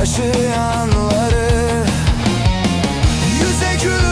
taşıyanları. Yüze gül